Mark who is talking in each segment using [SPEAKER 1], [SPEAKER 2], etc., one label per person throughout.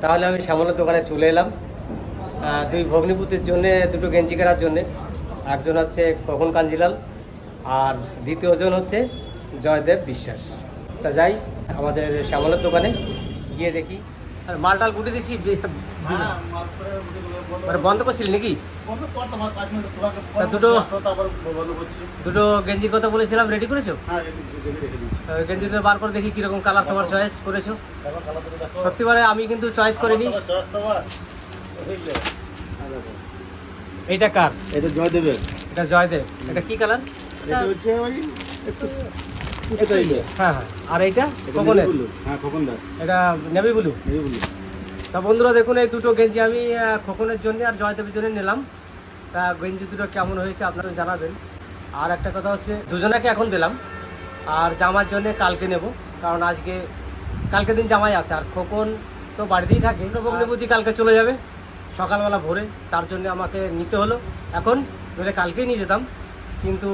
[SPEAKER 1] তাহলে আমি শ্যামলের দোকানে চলে এলাম। দুই ভগ্নিপুতির জন্য দুটো গেঞ্জি কেনার জন্যে। একজন হচ্ছে কখন কাঞ্জিলাল আর দ্বিতীয়জন হচ্ছে জয়দেব বিশ্বাস। তা যাই আমাদের শ্যামলের দোকানে গিয়ে দেখি। আর মালটাল গুটে দিছি মানে বন্ধ করছিলি নাকি? দুটো-। দুটো কথা বলেছিলাম রেডি করেছ?
[SPEAKER 2] হ্যাঁ, রেডি- রেডি রেখে দিয়েছি।
[SPEAKER 1] আহ, গেঞ্জি দুটো বার করে দেখি কীরকম কালার তোমার চয়েস করেছ। সত্যিবারে আমি কিন্তু চয়েস করিনি। এইটা কার?
[SPEAKER 2] এটা জয়দেবের।
[SPEAKER 1] এটা জয়দেব। এটা কি কালার
[SPEAKER 2] এটা হচ্ছে ওই একটু
[SPEAKER 1] হ্যাঁ হ্যাঁ। আর এইটা?
[SPEAKER 2] এটা
[SPEAKER 1] কখনের
[SPEAKER 2] হ্যাঁ খোকনদার।
[SPEAKER 1] এটা নেভি ব্লু। তা বন্ধুরা দেখুন এই দুটো গেঞ্জি আমি খোকনের জন্য আর জয়দেবের জন্য নিলাম। তা গেঞ্জি দুটো কেমন হয়েছে আপনারা জানাবেন। আর একটা কথা হচ্ছে দুজনাকে এখন দিলাম। আর জামার জন্য কালকে নেব কারণ আজকে কালকে দিন জামাই আছে আর খোকন তো বাড়িতেই থাকে। প্রবগ্নবতী কালকে চলে যাবে সকালবেলা ভোরে তার জন্য আমাকে নিতে হলো। এখন নইলে কালকেই নিয়ে যেতাম কিন্তু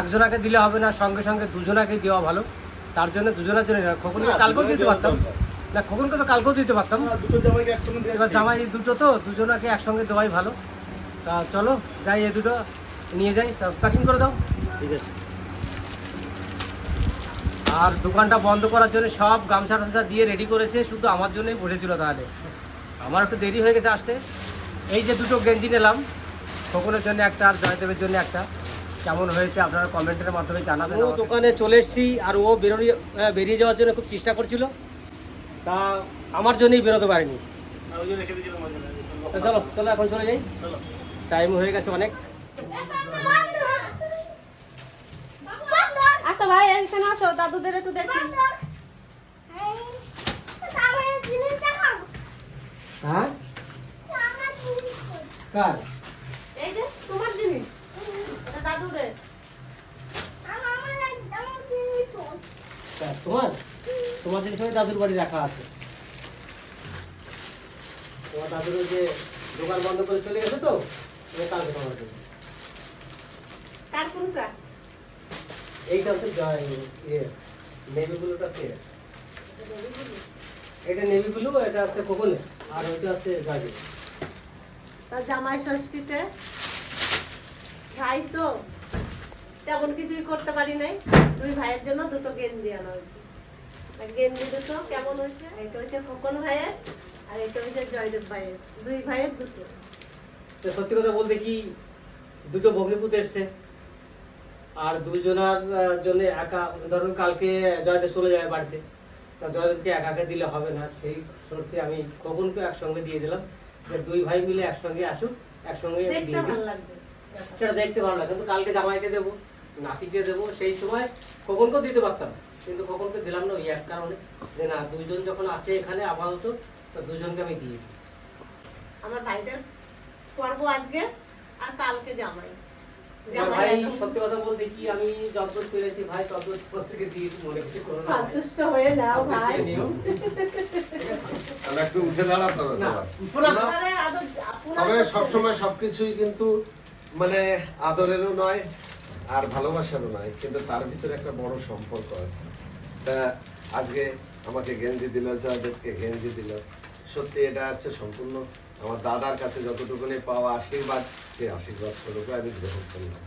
[SPEAKER 1] একজনাকে দিলে হবে না সঙ্গে সঙ্গে দুজনাকে দেওয়া ভালো। তার জন্য দুজনের জন্য। খোকনকে কালকেও দিতে পারতাম। না খোকনকে তো কালকেও দিতে পারতাম।
[SPEAKER 2] হ্যাঁ,
[SPEAKER 1] এবার। জামাই দুটো তো দুজনাকে একসঙ্গে দেওয়াই ভালো। তা চলো যাই এ দুটো নিয়ে যাই তা প্যাকিং করে দাও।
[SPEAKER 2] ঠিক আছে।
[SPEAKER 1] আর দোকানটা বন্ধ করার জন্য সব গামছা টামছা দিয়ে রেডি করেছে শুধু আমার জন্যই বসেছিল তাহলে। আমার একটু দেরি হয়ে গেছে আসতে। এই যে দুটো গেঞ্জি নিলাম খোকনের জন্য একটা আর জয়দেবের জন্য একটা। কেমন হয়েছে আপনারা কমেন্টের মাধ্যমে জানাবেন ও দোকানে চলে এসেছি আর ও বেরোয় বেরিয়ে যাওয়ার জন্য খুব চেষ্টা করছিল। তা আমার জন্যই বেরোতে পারেনি। চলো চলো এখন চলে যাই। টাইম হয়ে গেছে অনেক।
[SPEAKER 3] আসো ভাই এখানে আসো দাদুদের একটু দেখি।
[SPEAKER 1] হ্যাঁ? কার?
[SPEAKER 3] এই যে তোমার জিনিস। এটা দাদুদের।
[SPEAKER 1] তোমার? তোমার জিনিস দাদুর বাড়ি রাখা আছে। তোমার দাদুর যে দোকান বন্ধ করে চলে গেছে তো কালকে তোমার জন্য।
[SPEAKER 3] কার কোনটা?
[SPEAKER 1] এইটা হচ্ছে জয় ইয়ে নেভি ব্লুটা কে? এটা নেভি ব্লু এটা হচ্ছে কোকোনে আর ওইটা হচ্ছে গাড়ি
[SPEAKER 3] তার জামাই ষষ্ঠীতে ভাই তো তেমন কিছুই করতে পারি নাই। দুই ভাইয়ের জন্য দুটো গেঞ্জি আনা হয়েছে। গেঞ্জি দুটো কেমন হয়েছে? এটা হচ্ছে খোকন ভাইয়ের আর এটা হচ্ছে জয়দেব ভাইয়ের। দুই ভাইয়ের দুটো।
[SPEAKER 1] তো সত্যি কথা বলতে কি দুটো ভগ্নিপুত এসছে। আর দুজনার জন্য একা ধরুন কালকে জয়দেব চলে যাবে বাড়িতে তা জয়দেবকে একাকে দিলে হবে না। সেই সোর্সে আমি খোকনকে একসঙ্গে দিয়ে দিলাম যে দুই ভাই মিলে একসঙ্গে আসুক একসঙ্গে দিয়ে সেটা দেখতে ভালো লাগে কিন্তু কালকে জামাইকে দেবো নাতিকে দেবো সেই সময় খোকনকেও দিতে পারতাম কিন্তু খোকনকে দিলাম না ওই এক কারণে যে না দুজন যখন আছে এখানে আপাতত তো দুজনকে আমি দিয়ে দিই।
[SPEAKER 3] আমার ভাইদের পর্ব আজকে আর কালকে জামাই।
[SPEAKER 1] ভাই সত্যি কথা বলতে কি আমি যতদূর পেরেছি ভাই ততদূর থেকে দিয়েছি মনে কিছু করো না।
[SPEAKER 3] সন্তুষ্ট হয়ে নাও ভাই।
[SPEAKER 4] তাহলে একটু উঠে দাঁড়াতে হবে
[SPEAKER 1] না,
[SPEAKER 4] তোমার।
[SPEAKER 1] উঠবো না।
[SPEAKER 3] আরে আদর আপনার
[SPEAKER 4] তবে সবসময় সবকিছুই কিন্তু মানে আদরেরও নয় আর ভালোবাসারও নয় কিন্তু তার ভিতরে একটা বড় সম্পর্ক আছে। তা আজকে আমাকে গেঞ্জি দিল জয়দেবকে গেঞ্জি দিল। সত্যি এটা হচ্ছে সম্পূর্ণ আমার দাদার কাছে যতটুকুনি পাওয়া আশীর্বাদ সেই আশীর্বাদ স্বরূপে আমি গ্রহণ করলাম।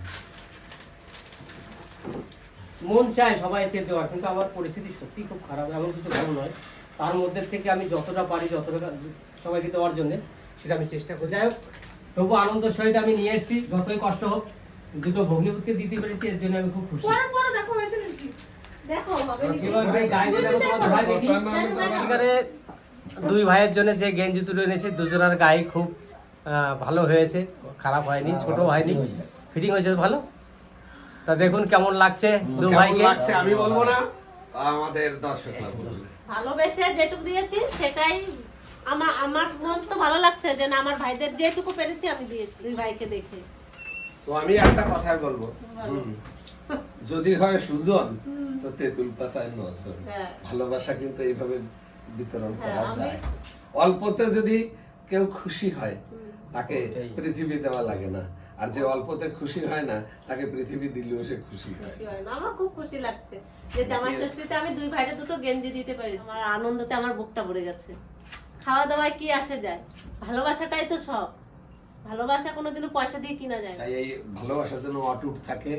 [SPEAKER 1] মন চায় সবাইকে দেওয়া কিন্তু আমার পরিস্থিতি সত্যি খুব খারাপ এমন কিছু ভালো নয়। তার মধ্যে থেকে আমি যতটা পারি যতটা সবাইকে দেওয়ার জন্য সেটা আমি চেষ্টা করি। যাই হোক তবু আনন্দ সহিত আমি নিয়ে এসেছি যতই কষ্ট হোক। দুটো ভগ্নিপুতকে দিতে পেরেছি এর জন্য আমি খুব খুশি।
[SPEAKER 3] দেখো
[SPEAKER 1] দুই ভাইয়ের জন্য যে গেঞ্জি তুলে এনেছি দুজনের গায়ে খুব ভালো হয়েছে। খারাপ হয়নি ছোট হয়নি। ফিটিং হয়েছে। ভালো। তা দেখুন কেমন লাগছে দু ভাইকে।
[SPEAKER 4] লাগছে আমি বলব না। আমাদের দর্শকরা
[SPEAKER 3] ভালোবেসে যেটুকু দিয়েছি সেটাই আমার আমার মন তো ভালো লাগছে যে না আমার ভাইদের যেটুকু পেরেছি আমি দিয়েছি দুই ভাইকে দেখে।
[SPEAKER 4] তো আমি একটা কথাই বলব। যদি হয় সুজন তো তেঁতুল পাতায় নজর।
[SPEAKER 3] হ্যাঁ।
[SPEAKER 4] ভালোবাসা কিন্তু এইভাবে বিতরণ
[SPEAKER 3] হ্যাঁ,
[SPEAKER 4] করা যায়। অল্পতে যদি কেউ খুশি হয় তাকে পৃথিবী দেওয়া লাগে না। আর যে অল্পতে খুশি হয় না তাকে পৃথিবী দিলেও সে খুশি হয়।
[SPEAKER 3] আমার খুব খুশি লাগছে যে জামাই ষষ্ঠীতে আমি দুই ভাইকে দুটো গেঞ্জি দিতে পারি আমার আনন্দতে আমার বুকটা ভরে গেছে। খাওয়া দাওয়ায় কি আসে যায়? ভালোবাসাটাই তো সব। ভালোবাসা কোনোদিনও পয়সা দিয়ে কিনা যায় না।
[SPEAKER 4] তাই এই ভালোবাসা যেন অটুট থাকে।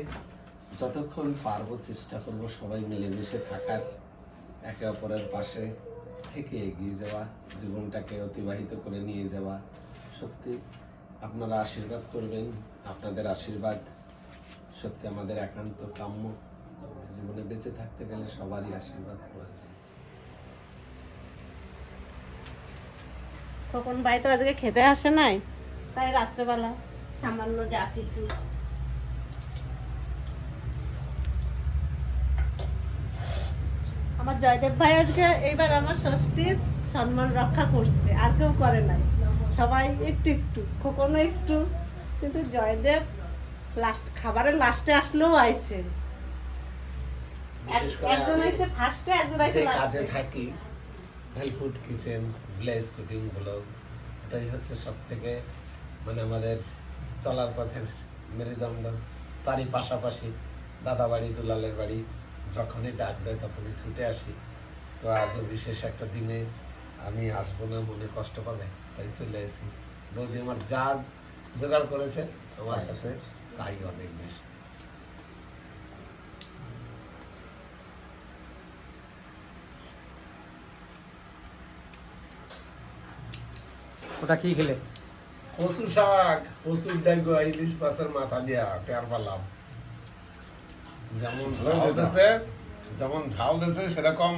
[SPEAKER 4] যতক্ষণ পারব চেষ্টা করব সবাই মিলেমিশে থাকার একে অপরের পাশে থেকে এগিয়ে যাওয়া, জীবনটাকে অতিবাহিত করে নিয়ে যাওয়া। সত্যি, আপনারা আশীর্বাদ করবেন, আপনাদের আশীর্বাদ সত্যি আমাদের একান্ত কাম্য। জীবনে বেঁচে থাকতে গেলে সবারই আশীর্বাদ প্রয়োজন।
[SPEAKER 3] কখন ভাই তো আজকে খেতে আসে নাই? তাই রাত্রেবেলা সামান্য যা কিছু আমার জয়দেব ভাই আজকে এইবার আমার ষষ্ঠীর সম্মান রক্ষা করছে আর কেউ করে নাই। সবাই একটু একটু কখনো একটু কিন্তু জয়দেব লাস্ট খাবারের লাস্টে আসলেও আইছে। একজন আইছে ফার্স্টে একজন আইছে
[SPEAKER 4] কাজে থাকি হেলফুড কিচেন ভিলেজ কুকিং ব্লগ এটাই হচ্ছে সব থেকে মানে আমাদের চলার পথের মেরুদণ্ড। তারই পাশাপাশি দাদা বাড়ি দুলালের বাড়ি যখনই ডাক দেয় তখনই ছুটে আসি। তো আজও বিশেষ একটা দিনে আমি আসব না মনে কষ্ট পাবে তাই চলে এসেছি বৌদি আমার যা জোগাড় করেছে আমার কাছে তাই অনেক বেশি।
[SPEAKER 1] ওটা কি খেলে?
[SPEAKER 4] কচু শাক কচুর ডাইগ ইলিশ মাছের মাথা দিয়া টের পেলাম। যেমন ঝাল দিছে যেমন ঝাল দিছে সেরকম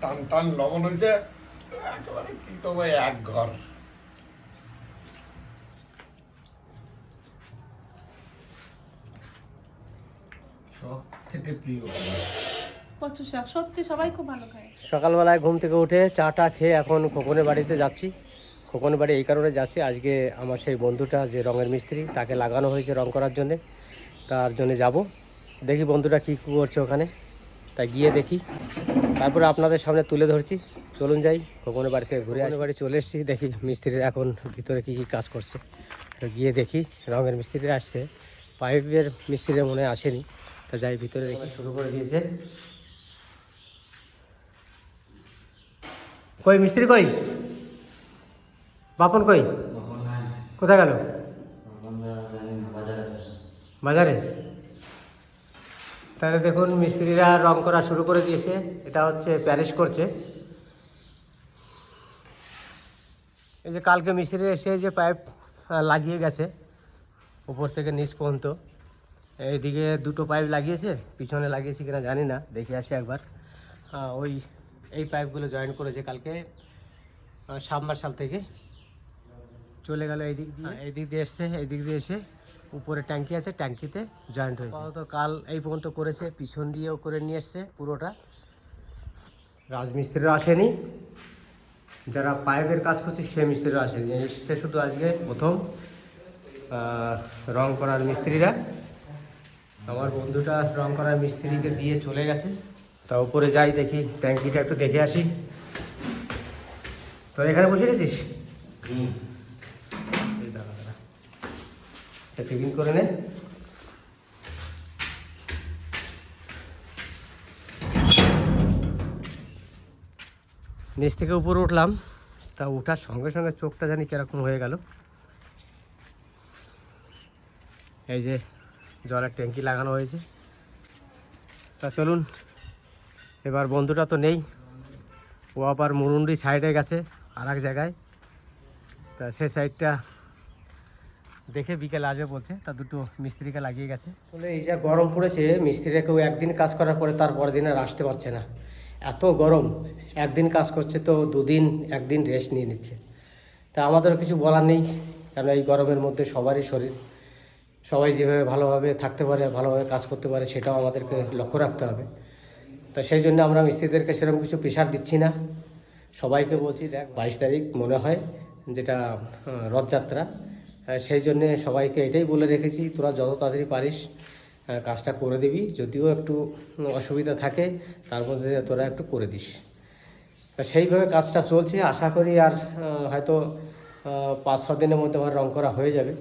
[SPEAKER 4] টান টান লবণ হয়েছে একেবারে কি করব এক ঘর। সব থেকে প্রিয়
[SPEAKER 5] কচু শাক সত্যি সবাই খুব ভালো খায়।
[SPEAKER 1] সকালবেলায় ঘুম থেকে উঠে চাটা খেয়ে এখন খোকনের বাড়িতে যাচ্ছি। খোকনের বাড়ি এই কারণে যাচ্ছি আজকে আমার সেই বন্ধুটা যে রঙের মিস্ত্রি তাকে লাগানো হয়েছে রং করার জন্যে। তার জন্য যাব। দেখি বন্ধুটা কী করছে ওখানে। তাই গিয়ে দেখি। তারপরে আপনাদের সামনে তুলে ধরছি। চলুন যাই খোকনের বাড়ি থেকে ঘুরে আসি। বাড়ি চলে এসেছি দেখি মিস্ত্রিরা এখন ভিতরে কী কী কাজ করছে। তো গিয়ে দেখি রঙের মিস্ত্রিরা আসছে। পাইপের মিস্ত্রিরা মনে আসেনি। তো যাই ভিতরে দেখি শুরু করে দিয়েছে। কই মিস্ত্রি কই? বাপন কই? কোথায় গেল? বাজারে? তাহলে দেখুন মিস্ত্রিরা রং করা শুরু করে দিয়েছে। এটা হচ্ছে প্যারিস করছে। এই যে কালকে মিস্ত্রি এসে যে পাইপ লাগিয়ে গেছে, উপর থেকে নিচ পর্যন্ত। এইদিকে দুটো পাইপ লাগিয়েছে, পিছনে লাগিয়েছে কিনা জানি না, দেখে আসি একবার। ওই, এই পাইপগুলো জয়েন করেছে কালকে সাবমার্শাল থেকে। চলে গেল এই দিক দিয়ে। এই দিক দিয়ে এসছে এই দিক দিয়ে এসে উপরে ট্যাঙ্কি আছে ট্যাঙ্কিতে জয়েন্ট হয়েছে। তো কাল এই পর্যন্ত করেছে পিছন দিয়েও করে নিয়ে এসছে পুরোটা। রাজমিস্ত্রিরা আসেনি। যারা পাইপের কাজ করছে সে মিস্ত্রিরা আসেনি। এসছে শুধু আজকে প্রথম রং করার মিস্ত্রিরা। আমার বন্ধুটা রং করার মিস্ত্রিকে দিয়ে চলে গেছে। তা উপরে যাই দেখি ট্যাঙ্কিটা একটু দেখে আসি। তো এখানে বসে গেছিস? এই দাঁড়া দাঁড়া টিফিন করে নে। নিচ থেকে উপরে উঠলাম। তা উঠার সঙ্গে সঙ্গে চোখটা জানি কীরকম হয়ে গেল। এই যে জলের ট্যাঙ্কি লাগানো হয়েছে। তা চলুন, এবার বন্ধুটা তো নেই। ও আবার মুরুন্ডি সাইডে গেছে আর এক জায়গায়। তা সে সাইডটা দেখে বিকেলে আসবে বলছে, তা দুটো মিস্ত্রিকে লাগিয়ে গেছে। আসলে এই যা গরম পড়েছে, মিস্ত্রিরা কেউ একদিন কাজ করার পরে তার পরের দিন আর আসতে পারছে না। এত গরম, একদিন কাজ করছে তো দুদিন, একদিন রেস্ট নিয়ে নিচ্ছে। তা আমাদেরও কিছু বলার নেই কেন এই গরমের মধ্যে সবারই শরীর। সবাই যেভাবে ভালোভাবে থাকতে পারে, ভালোভাবে কাজ করতে পারে, সেটাও আমাদেরকে লক্ষ্য রাখতে হবে। তো সেই জন্য আমরা মিস্ত্রিদেরকে সেরকম কিছু প্রেশার দিচ্ছি না। সবাইকে বলছি, দেখ, বাইশ তারিখ মনে হয়, যেটা রথযাত্রা। সেই জন্যে সবাইকে এটাই বলে রেখেছি, তোরা যত তাড়াতাড়ি পারিস কাজটা করে দিবি। যদিও একটু অসুবিধা থাকে, তার মধ্যে তোরা একটু করে দিস। সেইভাবে কাজটা চলছে। আশা করি আর হয়তো পাঁচ ছ দিনের মধ্যে আমার রং করা হয়ে যাবে।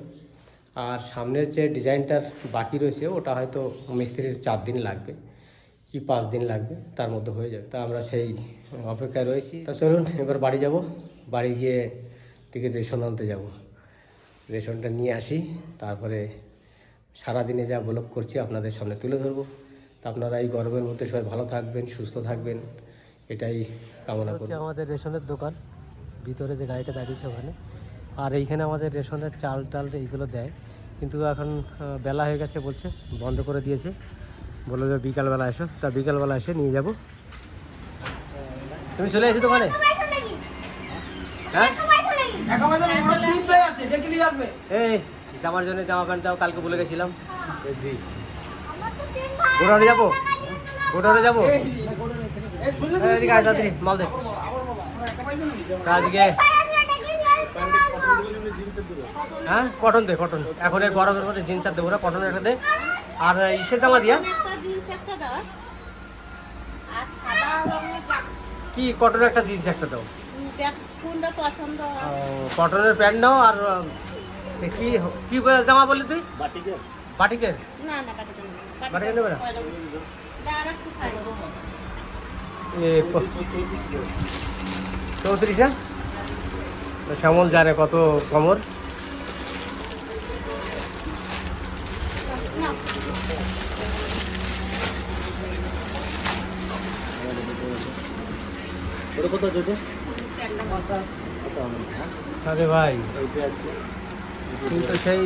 [SPEAKER 1] আর সামনের যে ডিজাইনটার বাকি রয়েছে, ওটা হয়তো মিস্ত্রির চার দিন লাগবে, কি পাঁচ দিন লাগবে, তার মধ্যে হয়ে যাবে। তা আমরা সেই অপেক্ষায় রয়েছি। তা চলুন, এবার বাড়ি যাব। বাড়ি গিয়ে থেকে রেশন আনতে যাব। রেশনটা নিয়ে আসি তারপরে সারাদিনে যা ব্লগ করছি আপনাদের সামনে তুলে ধরবো। তা আপনারা এই গরমের মধ্যে সবাই ভালো থাকবেন সুস্থ থাকবেন এটাই কামনা করছি আমাদের রেশনের দোকান ভিতরে যে গাড়িটা দাঁড়িয়েছে ওখানে। আর এইখানে আমাদের রেশনের চাল টাল এইগুলো দেয় কিন্তু এখন বেলা হয়ে গেছে বলছে বন্ধ করে দিয়েছে। বলল যে বিকালবেলা এসো তা বিকালবেলা এসে নিয়ে যাব। তুমি চলে এসো দোকানে। হ্যাঁ? এই জামার জন্য জামা প্যান্ট দাও কালকে বলে গেছিলাম। গোডাউনে যাব? গোডাউনে যাব? মাল দে। আজকে হ্যাঁ? কটন দে কটন। এখন এই গরমের মধ্যে জিন্স আর দেবো না কটন একটা দে। আর ইসের জামা দিয়া?
[SPEAKER 3] একটা জিনিস একটা দাও। আর সাদা রঙের
[SPEAKER 1] কি কটন একটা জিন্স একটা দাও। কটনের প্যান্ট নাও আর কি কি জামা বললি তুই? বাটিকের।
[SPEAKER 3] না না না।
[SPEAKER 1] বাটিকের নেবে না? চৌত্রিশ? শ্যামল জানে কত কমর? আরে ভাই। কিন্তু সেই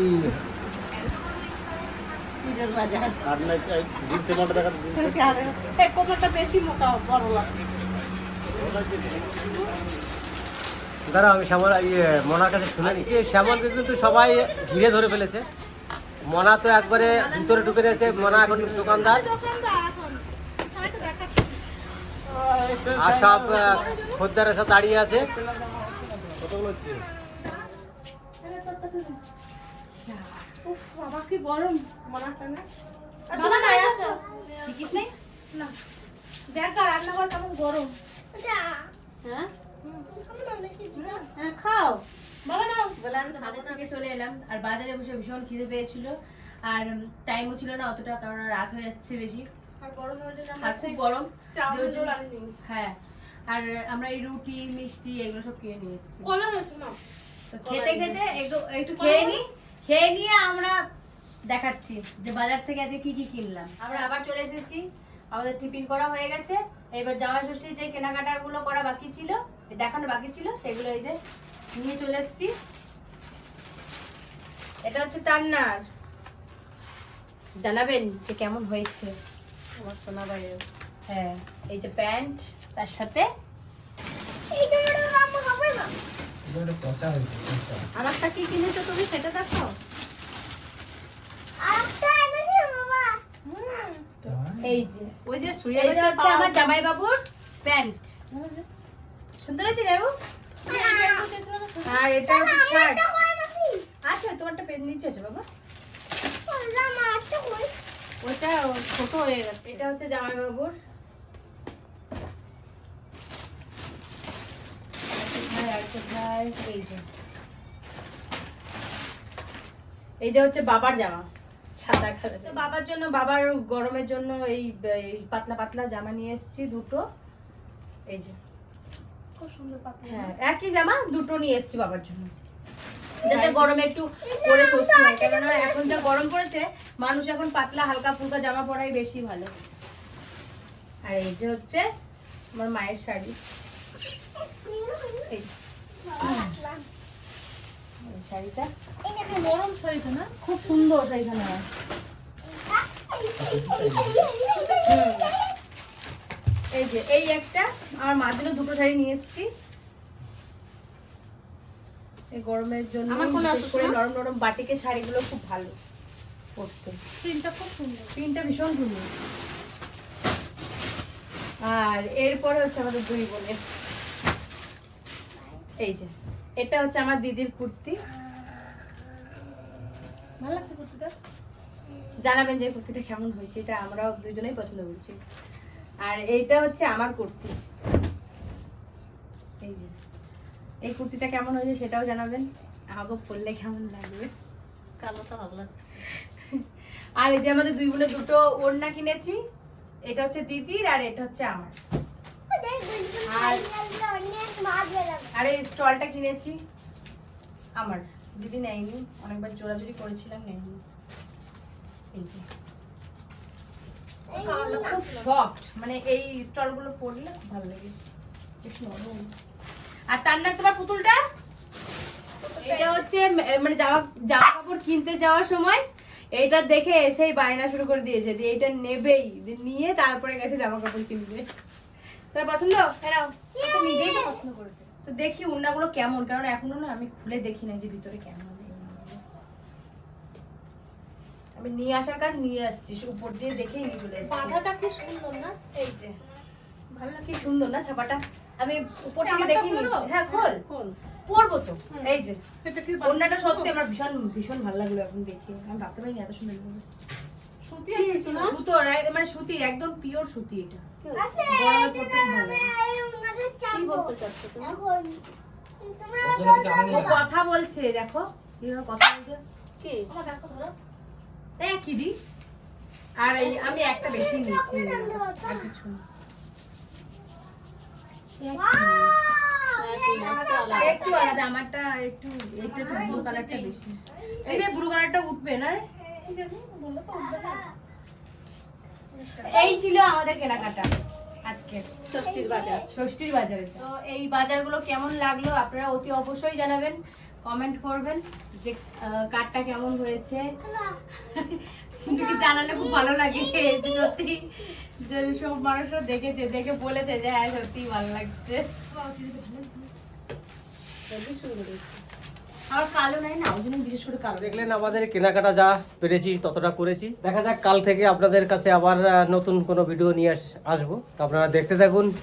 [SPEAKER 1] দাঁড়া আমি শ্যামল ইয়ে মনার কাছে শুনে নি শ্যামলকে কিন্তু সবাই ঘিরে ধরে ফেলেছে। মনা তো একবারে ভিতরে ঢুকে রয়েছে মনা এখন দোকানদার। আর সব আহ, খদ্দারে সব দাঁড়িয়ে আছে।
[SPEAKER 5] উফ বাবা কি গরম।
[SPEAKER 3] মনে না?
[SPEAKER 5] বাবা না
[SPEAKER 3] আসো।
[SPEAKER 5] শিখিস নাই? না। দেখ আর রান্নাঘর কেমন গরম।
[SPEAKER 3] হ্যাঁ? হ্যাঁ খাও।
[SPEAKER 5] বাবা নাও।
[SPEAKER 3] বলে আমি তো
[SPEAKER 6] বাজার থেকে চলে এলাম। আর বাজারে বসে ভীষণ খিদে পেয়েছিল। আর টাইমও ছিল না অতটা কারণ রাত হয়ে যাচ্ছে বেশি।
[SPEAKER 5] আর গরমের জন্য
[SPEAKER 6] আর খুব গরম। হ্যাঁ। আর আমরা এই রুটি মিষ্টি এগুলো সব কিনে নিয়ে এসেছি।
[SPEAKER 5] না
[SPEAKER 6] তো খেতে খেতে একটু একটু খেয়ে নিই। খেয়ে নিয়ে আমরা দেখাচ্ছি যে বাজার থেকে আজকে কি কি কিনলাম। আমরা আবার চলে এসেছি। আমাদের টিফিন করা হয়ে গেছে। এবার জামাই ষষ্ঠীর যে কেনাকাটাগুলো করা বাকি ছিল দেখানো বাকি ছিল সেগুলো এই যে নিয়ে চলে এসেছি। এটা হচ্ছে তান্নার। জানাবেন যে কেমন হয়েছে।
[SPEAKER 3] আমার সোনা বাইরে
[SPEAKER 6] হ্যাঁ এই যে প্যান্ট তার সাথে
[SPEAKER 3] আর একটা কি কিনেছো তুমি সেটা দেখো।
[SPEAKER 6] এই যে
[SPEAKER 3] ওই যে শুয়ে গেছে
[SPEAKER 6] হচ্ছে আমার জামাই বাবুর প্যান্ট। সুন্দর হয়েছে যাইবো আর এটা হচ্ছে শার্ট। আচ্ছা তোমারটা পেন নিচে আছে বাবা।
[SPEAKER 3] ওইটা ছোট হয়ে গেছে।
[SPEAKER 6] এটা হচ্ছে জামাই বাবুর এই যে। এই যে হচ্ছে বাবার জামা
[SPEAKER 3] সাদা কালার
[SPEAKER 6] তো বাবার জন্য বাবার গরমের জন্য এই পাতলা পাতলা জামা নিয়ে এসেছি দুটো। এই যে।
[SPEAKER 5] খুব সুন্দর পাতলা
[SPEAKER 6] হ্যাঁ একই জামা দুটো নিয়ে এসেছি বাবার জন্য। যাতে গরমে একটু পরে স্বস্তি হয়। কেননা এখন যা গরম পড়েছে মানুষ এখন পাতলা হালকা ফুলকা জামা পরাই বেশি ভালো। আর এই যে হচ্ছে আমার মায়ের শাড়ি। এই এই শাড়িটা?
[SPEAKER 5] গরম শাড়িটা না?
[SPEAKER 6] খুব সুন্দর শাড়িটা না এই যে এই একটা আমার মার দুটো শাড়ি নিয়ে এসেছি। এই গরমের জন্য
[SPEAKER 3] আমার কোনো
[SPEAKER 6] করে নরম নরম বাটিকের শাড়িগুলো খুব ভালো পরতে।
[SPEAKER 5] প্রিন্টটা খুব সুন্দর।
[SPEAKER 6] প্রিন্টটা ভীষণ সুন্দর। আর এরপরে হচ্ছে আমাদের দুই বোনের এই যে এটা হচ্ছে আমার দিদির কুর্তি।
[SPEAKER 5] ভালো লাগছে কুর্তিটা?
[SPEAKER 6] জানাবেন যে কুর্তিটা কেমন হয়েছে এটা আমরাও দুজনেই পছন্দ করছি। আর এইটা হচ্ছে আমার কুর্তি। এই যে এই কুর্তিটা কেমন হয়েছে সেটাও জানাবেন। আমাকে পরলে কেমন লাগবে?
[SPEAKER 3] কালোটা ভালো লাগছে।
[SPEAKER 6] আর এই যে আমাদের দুই বোনের দুটো ওড়না কিনেছি এটা হচ্ছে দিদির আর এটা হচ্ছে আমার। আর আর এই স্টলটা কিনেছি। আমার। দিদি নেয়নি। অনেকবার জোরাজুরি করেছিলাম নেয়নি। এই যে। খুব সফট মানে এই স্টলগুলো পরলে খুব ভালো লাগে। বেশ নরম। আর তার না তোমার পুতুলটা? এটা হচ্ছে মানে জামা জামা কাপড় কিনতে যাওয়ার সময় এইটা দেখে এসেই বায়না শুরু করে দিয়েছে। দিয়ে এটা নেবেই। নিয়ে তারপরে গেছে জামা কাপড় কিনবে। তার পছন্দ? এরাও তো নিজেই তো পছন্দ করেছে। তো দেখি উন্নাগুলো কেমন কারণ এখনও না আমি খুলে দেখি না যে ভিতরে কেমন আমি নিয়ে আসার কাজ নিয়ে আসছি উপর দিয়ে দেখেই নিয়ে চলে এসেছি।
[SPEAKER 3] বাঁধাটা কি সুন্দর না?
[SPEAKER 6] এই যে। ভালো কি সুন্দর না ছাপাটা? আমি উপর থেকে দেখে নিয়েছি। হ্যাঁ খোল।
[SPEAKER 3] কোন
[SPEAKER 6] পরবো তো। এই যে। ওড়নাটা সত্যি আমার ভীষণ ভীষণ ভালো লাগল এখন দেখে। আমি ভাবতে পারিনি এত সুন্দর
[SPEAKER 3] সুতি আছে
[SPEAKER 6] সুতোর মানে সুতির একদম পিওর সুতি এটা। ও কথা বলছে দেখো কথা বলছে।
[SPEAKER 3] কি?
[SPEAKER 6] এই দি? আর এই আমি একটা বেশি নিয়েছি আর কিছু একটু আলাদা আমারটা একটু এটা ব্লু কালারটা বেশি। এই ব্লু কালারটা উঠবে না? এই ছিল আমাদের কেনাকাটা আজকে।
[SPEAKER 3] ষষ্ঠীর বাজার।
[SPEAKER 6] ষষ্ঠীর বাজারে। তো এই বাজারগুলো কেমন লাগল আপনারা অতি অবশ্যই জানাবেন কমেন্ট করবেন যে আহ, কেমন হয়েছে। কিন্তু কি জানালে খুব ভালো লাগে যে সত্যি যে সব মানুষরা দেখেছে দেখে বলেছে যে হ্যাঁ সত্যি ভালো লাগছে।
[SPEAKER 3] খুবই সুন্দর হয়েছে।
[SPEAKER 6] আর বিশেষ করে
[SPEAKER 1] দেখলেন আমাদের কেনাকাটা যা পেরেছি, ততটা করেছি। দেখা যাক, কাল থেকে আপনাদের কাছে আবার নতুন কোনো ভিডিও নিয়ে আস- আসব। আপনারা দেখতে থাকুন।